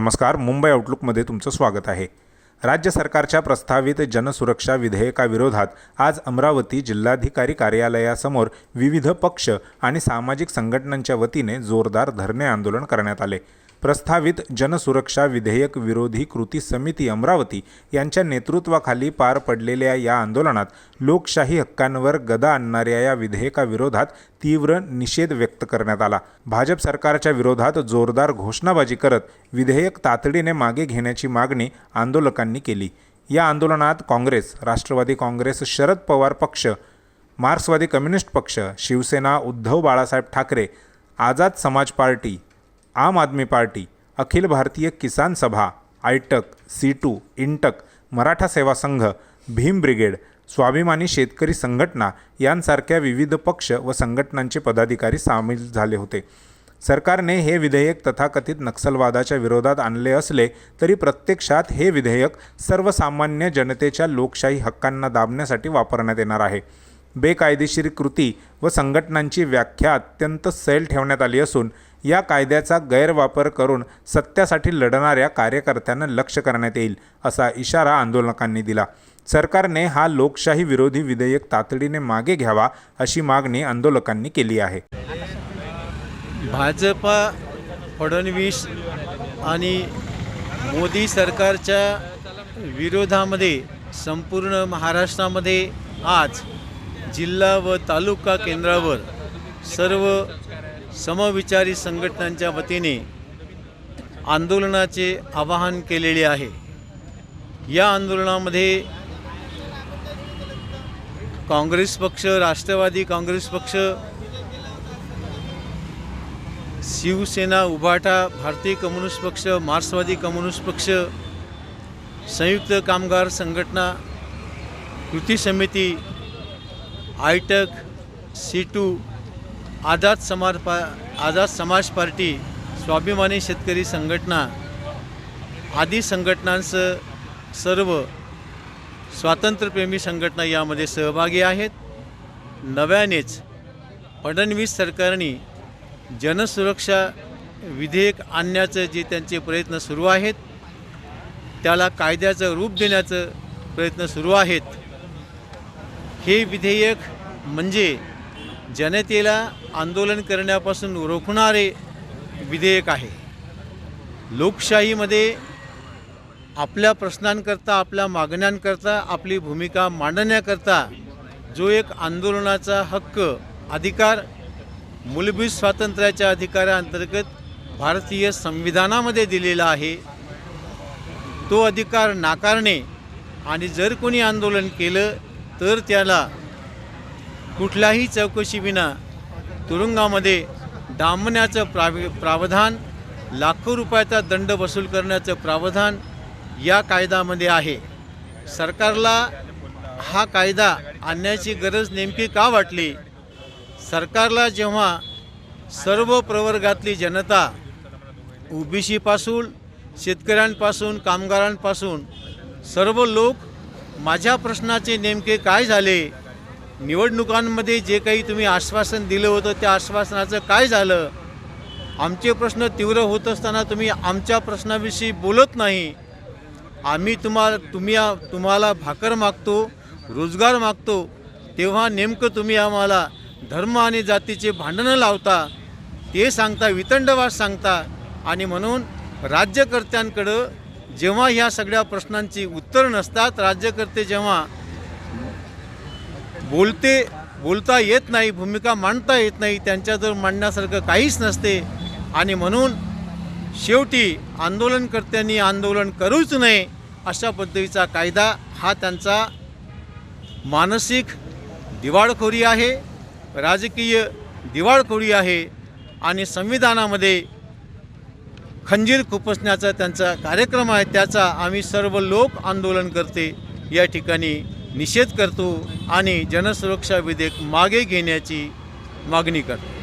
नमस्कार मुंबई आउटलुकमध्ये तुमचं स्वागत आहे. राज्य सरकारच्या प्रस्तावित जनसुरक्षा विधेयकाविरोधात आज अमरावती जिल्हाधिकारी कार्यालयासमोर विविध पक्ष आणि सामाजिक संघटनांच्या वतीने जोरदार धरणे आंदोलन करण्यात आले. प्रस्तावित जनसुरक्षा विधेयक विरोधी कृती समिती अमरावती यांच्या नेतृत्वाखाली पार पडलेल्या या आंदोलनात लोकशाही हक्कांवर गदा आणणाऱ्या या विधेयकाविरोधात तीव्र निषेध व्यक्त करण्यात आला. भाजप सरकारच्या विरोधात जोरदार घोषणाबाजी करत विधेयक तातडीने मागे घेण्याची मागणी आंदोलकांनी केली. या आंदोलनात काँग्रेस राष्ट्रवादी काँग्रेस शरद पवार पक्ष मार्क्सवादी कम्युनिस्ट पक्ष शिवसेना उद्धव बाळासाहेब ठाकरे आझाद समाज पार्टी आम आदमी party Akhil Bharatiya Kisan Sabha AITUC CITU INTUC Maratha Seva Sangh Bhim brigade स्वाभिमानी शेतकरी संघटना यांसारख्या विविध पक्ष व संघटनांचे पदाधिकारी सामील झाले होते. सरकारने हे विधेयक तथाकथित नक्षलवादाच्या विरोधात आणले असले तरी प्रत्यक्षात हे विधेयक सर्वसामान्य जनतेच्या लोकशाही हक्कांना दाबण्यासाठी वापरण्यात येणार आहे. बेकायदेशीर कृती व संघटनांची व्याख्या अत्यंत सैल ठेवण्यात आली असून या कायद्याचा गैरवापर करून सत्यासाठी लढणाऱ्या कार्यकर्त्यांना लक्ष करण्यात येईल असा इशारा आंदोलकांनी दिला. सरकारने हा लोकशाही विरोधी विधेयक तातडीने मागे घ्यावा अशी मागणी आंदोलकांनी केली आहे. भाजपा फडणवीस आणि मोदी सरकारच्या विरोधामध्ये संपूर्ण महाराष्ट्रामध्ये आज जिल्हा व तालुका केंद्रावर सर्व समविचारी संघटनांच्या वतीने आंदोलनाचे आवाहन केलेले आहे. या आंदोलनामध्ये काँग्रेस पक्ष राष्ट्रवादी काँग्रेस पक्ष शिवसेना उभाटा भारतीय कम्युनिस्ट पक्ष मार्क्सवादी कम्युनिस्ट पक्ष संयुक्त कामगार संघटना कृती समिती आयटक सी टू आझाद समाज पा आझाद समाज पार्टी स्वाभिमानी शेतकरी संघटना आदी संघटनांचं सर्व स्वातंत्र्यप्रेमी संघटना यामध्ये सहभागी आहेत. नव्यानेच फडणवीस सरकारने जनसुरक्षा विधेयक आणण्याचं जे त्यांचे प्रयत्न सुरू आहेत त्याला कायद्याचं रूप देण्याचं प्रयत्न सुरू आहेत. हे विधेयक म्हणजे जनतेला आंदोलन करण्यापासून रोखणारे विधेयक आहे. लोकशाहीमध्ये आपल्या प्रश्नांकरता आपल्या मागण्यांकरता आपली भूमिका मांडण्याकरता जो एक आंदोलनाचा हक्क अधिकार मूलभूत स्वातंत्र्याच्या अधिकाराअंतर्गत भारतीय संविधानामध्ये दिलेला आहे तो अधिकार नाकारणे आणि जर कोणी आंदोलन केलं तर त्याला कुठल्याही चौकशीविना तुरुंगामध्ये डांबण्याचं प्रावि प्रावधान लाखो रुपयाचा दंड वसूल करण्याचं प्रावधान या कायद्यामध्ये आहे. सरकारला हा कायदा आणण्याची गरज नेमकी का वाटली? सरकारला जेव्हा सर्व प्रवर्गातली जनता ओबीसीपासून शेतकऱ्यांपासून कामगारांपासून सर्व लोक माझ्या प्रश्नाचे नेमके काय झाले? निवडणुकांमध्ये जे काही तुम्ही आश्वासन दिलं होतं त्या आश्वासनाचं काय झालं? आमचे प्रश्न तीव्र होत असताना तुम्ही आमच्या प्रश्नाविषयी बोलत नाही. आम्ही तुम्हाला तुम्ही तुम्हाला भाकर मागतो रोजगार मागतो तेव्हा नेमकं तुम्ही आम्हाला धर्म आणि जातीचे भांडणं लावता ते सांगता वितंडवास सांगता आणि म्हणून राज्यकर्त्यांकडं जेव्हा ह्या सगळ्या प्रश्नांची उत्तर नसतात राज्यकर्ते जेव्हा बोलते बोलता येत नाही भूमिका मांडता येत नाही त्यांच्याजवळ मांडण्यासारखं काहीच नसते आणि म्हणून शेवटी आंदोलनकर्त्यांनी आंदोलन करूच नये अशा पद्धतीचा कायदा हा त्यांचा मानसिक दिवाळखोरी आहे राजकीय दिवाळखोरी आहे आणि संविधानामध्ये खंजीर खुपसण्याचा त्यांचा कार्यक्रम आहे त्याचा आम्ही सर्व लोक आंदोलन करते. या ठिकाणी निषेध करतो आणि जनसुरक्षा विधेयक मागे घेण्याची मागणी करतो.